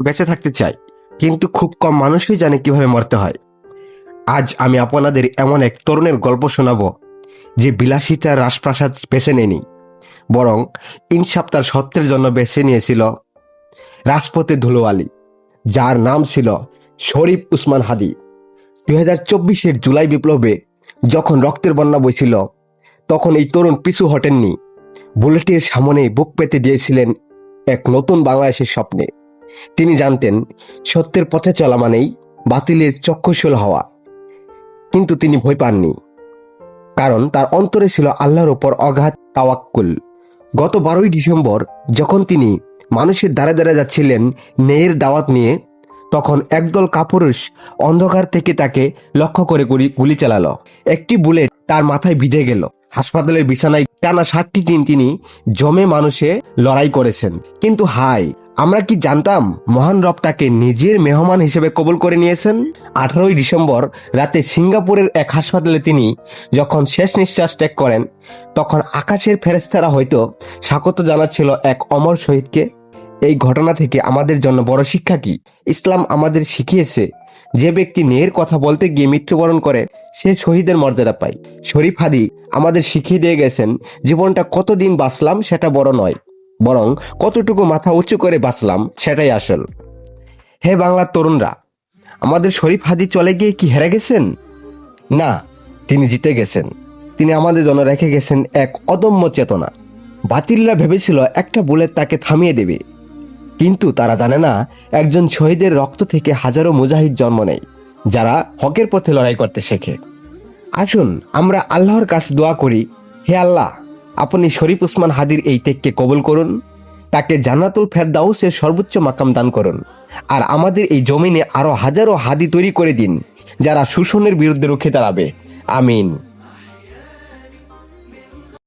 বেঁচে থাকতে চাই, কিন্তু খুব কম মানুষই জানে কীভাবে মরতে হয়। আজ আমি আপনাদের এমন এক তরুণের গল্প শোনাব, যে বিলাসিতার রাজপ্রাসাদ বেছে নেয়নি, বরং ইনসাফ তার সত্যের জন্য বেছে নিয়েছিল রাজপথে ধুলোয়ালি, যার নাম ছিল শরীফ উসমান হাদি। দুই হাজার চব্বিশের জুলাই বিপ্লবে যখন রক্তের বন্যা বইছিল, তখন এই তরুণ পিছু হটেননি। বুলেটের সামনে বুক পেতে দিয়েছিলেন এক নতুন বাংলাদেশের স্বপ্নে। তিনি জানতেন, সত্যের পথে চলা মানেই বাতিলের চক্ষুশীল হওয়া। কিন্তু তিনি ভয় পাননি, কারণ তার অন্তরে ছিল আল্লাহর ওপর অগাধ তাওয়াক্কুল। গত বারোই ডিসেম্বর যখন তিনি মানুষের দ্বারে দ্বারে যাচ্ছিলেন ন্যায়ের দাওয়াত নিয়ে, তখন একদল কাপুরুষ অন্ধকার থেকে তাকে লক্ষ্য করে গুলি গুলি চালালো। একটি বুলেট তার মাথায় বিঁধে গেল। হাসপাতালের বিছানায় টানা ষাটটি দিন তিনি জমে মানুষে লড়াই করেছেন। কিন্তু হাই আমরা কি জানতাম মহান রব তাকে নিজের মেহমান হিসেবে কবুল করে নিয়েছেন? আঠারোই ডিসেম্বর রাতে সিঙ্গাপুরের এক হাসপাতালে তিনি যখন শেষ নিঃশ্বাস ত্যাগ করেন, তখন আকাশের ফেরেস্তারা হয়তো স্বাগত জানাচ্ছিল এক অমর শহীদকে। এই ঘটনা থেকে আমাদের জন্য বড় শিক্ষা কি? ইসলাম আমাদের শিখিয়েছে, যে ব্যক্তি ন্যায়ের কথা বলতে গিয়ে মৃত্যুবরণ করে, সে শহীদের মর্যাদা পায়। শরীফ হাদি আমাদের শিখিয়ে দিয়ে গেছেন, জীবনটা কতদিন বাঁচলাম সেটা বড় নয়। বরং কতটুকু মাথা উঁচু করে বাঁচলাম সেটাই আসল। হে বাংলার তরুণরা, আমাদের শরীফ হাদি চলে গিয়ে কি হেরে গেছেন? না, তিনি জিতে গেছেন। তিনি আমাদের জন্য রেখে গেছেন এক অদম্য চেতনা। বাতিল্লা ভেবেছিল একটা বুলেট তাকে থামিয়ে দেবে। কিন্তু তারা জানে না, একজন শহীদের রক্ত থেকে হাজারো মুজাহিদ জন্ম নেয়, যারা হকের পথে লড়াই করতে শেখে। আসুন, আমরা আল্লাহর কাছে দোয়া করি, হে আল্লাহ! আপনি শরীফ উসমান হাদির এই টেককে কবল করুন, তাকে জান্নাতুল ফেরদাউসের সর্বোচ্চ মাকাম দান করুন, আর আমাদের এই জমিনে আরও হাজারো হাদি তৈরি করে দিন, যারা শোষণের বিরুদ্ধে রুখে দাঁড়াবে। আমিন।